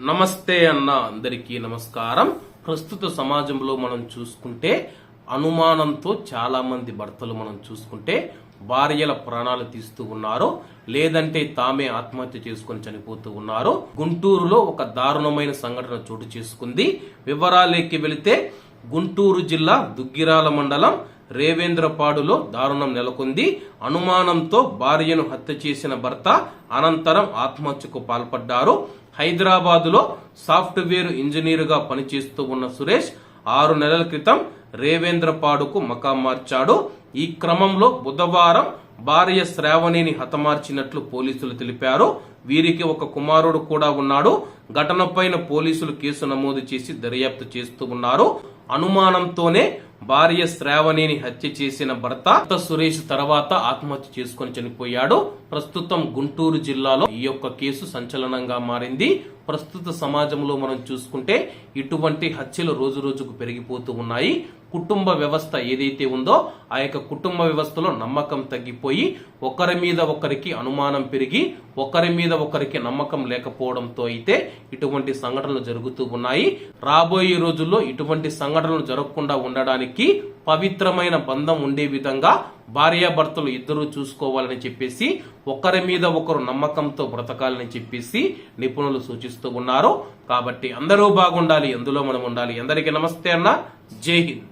నమస్తే అన్న అందరికీ నమస్కారం. ప్రస్తుత సమాజంలో మనం చూసుకుంటే అనుమానంతో చాలా మంది భర్తలు మనం చూసుకుంటే భార్యల ప్రాణాలు తీస్తూ ఉన్నారు. లేదంటే తామే ఆత్మహత్య చేసుకొని చనిపోతూ ఉన్నారు. గుంటూరులో ఒక దారుణమైన సంఘటన చోటు చేసుకుంది. వివరాలేకి వెళితే గుంటూరు జిల్లా దుగ్గిరాల మండలం రేవేంద్రపాడులో దారుణం నెలకొంది. అనుమానంతో భార్యను హత్య చేసిన భర్త అనంతరం ఆత్మహత్యకు పాల్పడ్డారు. హైదరాబాదులో సాఫ్ట్వేర్ ఇంజనీరుగా పనిచేస్తూ ఉన్న సురేష్ ఆరు నెలల క్రితం రేవేంద్రపాడుకు మకాం మార్చాడు. ఈ క్రమంలో బుధవారం భార్య శ్రావణిని హతమార్చినట్లు పోలీసులు తెలిపారు. వీరికి ఒక కుమారుడు కూడా ఉన్నాడు. ఘటనపైన పోలీసులు కేసు నమోదు చేసి దర్యాప్తు చేస్తూ ఉన్నారు. అనుమానంతోనే భార్య శ్రావణిని హత్య చేసిన భర్త సురేష్ తర్వాత ఆత్మహత్య చేసుకొని చనిపోయాడు. ప్రస్తుతం గుంటూరు జిల్లాలో ఈ యొక్క కేసు సంచలనంగా మారింది. ప్రస్తుత సమాజంలో మనం చూసుకుంటే ఇటువంటి హత్యలు రోజు రోజుకు పెరిగిపోతూ ఉన్నాయి. కుటుంబ వ్యవస్థ ఏదైతే ఉందో ఆ యొక్క కుటుంబ వ్యవస్థలో నమ్మకం తగ్గిపోయి ఒకరి మీద ఒకరికి అనుమానం పెరిగి ఒకరి మీద ఒకరికి నమ్మకం లేకపోవడంతో అయితే ఇటువంటి సంఘటనలు జరుగుతూ ఉన్నాయి. రాబోయే రోజుల్లో ఇటువంటి సంఘటనలు జరగకుండా ఉండడానికి పవిత్రమైన బంధం ఉండే విధంగా భార్యాభర్తలు ఇద్దరూ చూసుకోవాలని చెప్పేసి ఒకరి మీద ఒకరు నమ్మకంతో బ్రతకాలని చెప్పేసి నిపుణులు సూచిస్తూ ఉన్నారు. కాబట్టి అందరూ బాగుండాలి ఎందులో మనం ఉండాలి. అందరికీ నమస్తే అన్న. జై హింద్.